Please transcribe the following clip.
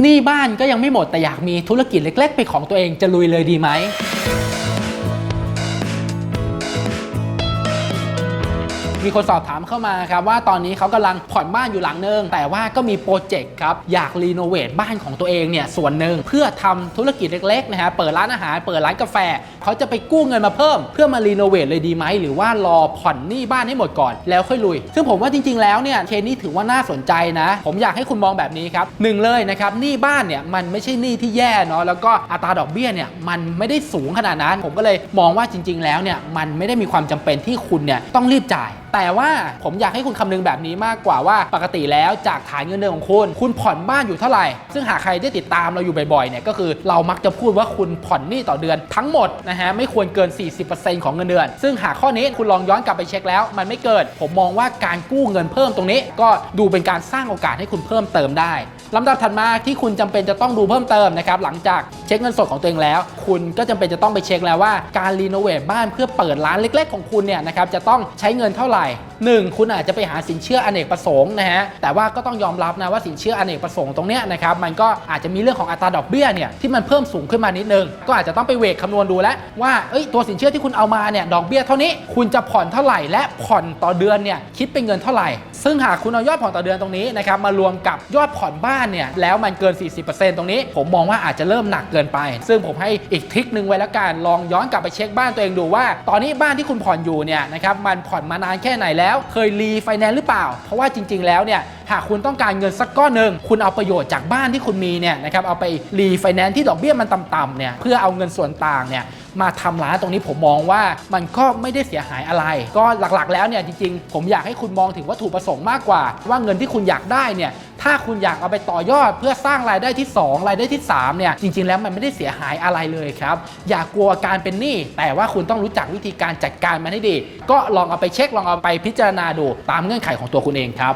หนี้บ้านก็ยังไม่หมดแต่อยากมีธุรกิจเล็ก ๆ เป็นของตัวเองจะลุยเลยดีไหม มีคนสอบถามเข้ามาครับว่าตอนนี้เขากำลังผ่อนบ้านอยู่หลังนึง แต่ว่าก็มีโปรเจกต์ครับอยากรีโนเวทบ้านของตัวเองเนี่ยส่วนหนึ่งเพื่อทำธุรกิจเล็กๆนะฮะเปิดร้านอาหารเปิดร้านกาแฟเขาจะไปกู้เงินมาเพิ่ม เพื่อมารีโนเวทเลยดีไหมหรือว่ารอผ่อนหนี้บ้านให้หมดก่อนแล้วค่อยลุย ซึ่งผมว่าจริงๆแล้วเนี่ยเคสนี้ถือว่าน่าสนใจนะ ผมอยากให้คุณมองแบบนี้ครับหนึ่งเลยนะครับหนี้บ้านเนี่ยมันไม่ใช่หนี้ที่แย่เนาะแล้วก็อัตราดอกเบี้ยเนี่ยมันไม่ได้สูงขนาดนั้น ผมก็เลยมองว่าจริง ๆ แล้วเนี่ยมันไม่ได้มีความจำเป็นที่คุณเนี่ยต้องรีบจ่ายแต่ว่าผมอยากให้คุณคำนึงแบบนี้มากกว่าว่าปกติแล้วจากฐานเงินเดือนของคุณ คุณผ่อนบ้านอยู่เท่าไหร่ ซึ่งหากใครได้ติดตามเราอยู่บ่อยๆเนี่ยก็คือเรามักจะพูดว่าคุณผ่อนหนี้ต่อเดือนทั้งหมดนะฮะไม่ควรเกิน 40%ของเงินเดือน ซึ่งหากข้อนี้คุณลองย้อนกลับไปเช็คแล้ว มันไม่เกิด ผมมองว่าการกู้เงินเพิ่มตรงนี้ ก็ดูเป็นการสร้างโอกาสให้คุณเพิ่มเติมได้ลำดับถัดมาที่คุณจำเป็นจะต้องดูเพิ่มเติมนะครับหลังจากเช็คเงินสดของตัวเองแล้ว คุณก็จำเป็นจะต้องไปเช็คแล้วว่าการรีโนเวทบ้านเพื่อเปิดร้านเล็ก ๆ ของคุณเนี่ยนะครับจะต้องใช้เงินเท่าไหร่1 คุณอาจจะไปหาสินเชื่ออเนกประสงค์นะฮะแต่ว่าก็ต้องยอมรับนะว่าสินเชื่ออเนกประสงค์ตรงเนี้ยนะครับมันก็อาจจะมีเรื่องของอัตราดอกเบี้ยเนี่ยที่มันเพิ่มสูงขึ้นมานิดนึง ก็อาจจะต้องไปเวกคำนวณดูแล้วว่าเอ้ยตัวสินเชื่อที่คุณเอามาเนี่ยดอกเบี้ยเท่านี้คุณจะผ่อนเท่าไหร่และผ่อนต่อเดือนเนี่ยคิดเป็นเงินเท่าไหร่ ซึ่งหากคุณเอายอดผ่อนต่อเดือนตรงนี้นะครับมารวมกับยอดผ่อนบ้านเนี่ยแล้วมันเกิน 40%ตรงนี้ ผมมองว่าอาจจะเริ่มหนักเกินไป ซึ่งผมให้อีกทริคนึงไว้แล้วกันลองย้อนกลับไปเช็คบ้านตัวเองดูว่า ตอนนี้บ้านที่คุณผ่อนอยู่เนี่ยนะครับมันผ่อนมานานแค่ไหนแล้ว เคยรีไฟแนนซ์หรือเปล่า เพราะว่าจริง ๆ แล้วเนี่ยหากคุณต้องการเงินสักก้อนหนึ่งคุณเอาประโยชน์จากบ้านที่คุณมีเนี่ยนะครับเอาไปรีไฟแนนซ์ที่ดอกเบี้ยมันต่ำๆเนี่ยเพื่อเอาเงินส่วนต่างเนี่ยมาทำร้านตรงนี้ผมมองว่ามันก็ไม่ได้เสียหายอะไร ก็หลักๆแล้วเนี่ยจริงๆ ผมอยากให้คุณมองถึงวัตถุประสงค์มากกว่า ว่าเงินที่คุณอยากได้เนี่ย ถ้าคุณอยากเอาไปต่อยอดเพื่อสร้างรายได้ที่ 2 รายได้ที่3เนี่ยจริง ๆ แล้วมันไม่ได้เสียหายอะไรเลยครับ อย่ากลัวการเป็นหนี้แต่ว่าคุณต้องรู้จักวิธีการจัดการมันให้ดี ก็ลองเอาไปเช็คลองเอาไปพิจารณาดูตามเงื่อนไขของตัวคุณเองครับ